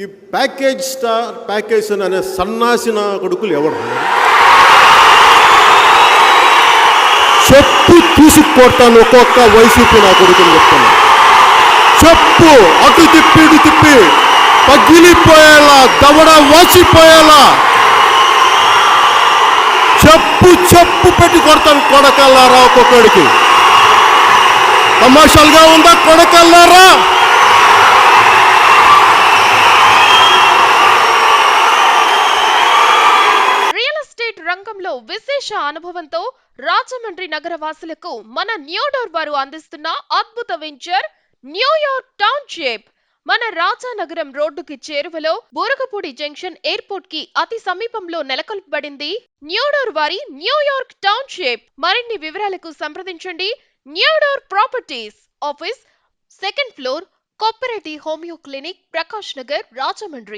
ఈ package star package అనే సన్నాసిన కొడుకులు ఎవరు? చెప్పు తీసుకొడతాను ఒక్కొక్క వైసీపీ నా కొడుకుని చెప్తాను చెప్పు అటు తిప్పి ఇటు తిప్పి. పగిలిపోయేలా దవడ వాచిపోయేలా. చెప్పు చెప్పు పెట్టి కొడతాను కొడకల్లారా ఒక్కొక్కడికి. తమాషాలుగా ఉందా కొడకల్లారా? రంగంలో విశేష అనుభవంతో రాజమండ్రి నగర వాసులకు మన న్యూడోర్ వారు అందిస్తున్న అద్భుత వెంచర్ న్యూయార్క్ టౌన్షిప్. మన రాజానగరం రోడ్డుకి చేరువలో బూరగపూడి జంక్షన్ ఎయిర్పోర్ట్కి అతి సమీపంలో నెలకొల్పబడింది న్యూడోర్ వారి న్యూయార్క్ టౌన్షిప్. మరిన్ని వివరాలకు సంప్రదించండి. న్యూడోర్ properties office second floor cooperative homeo clinic Prakash Nagar Rajahmundry.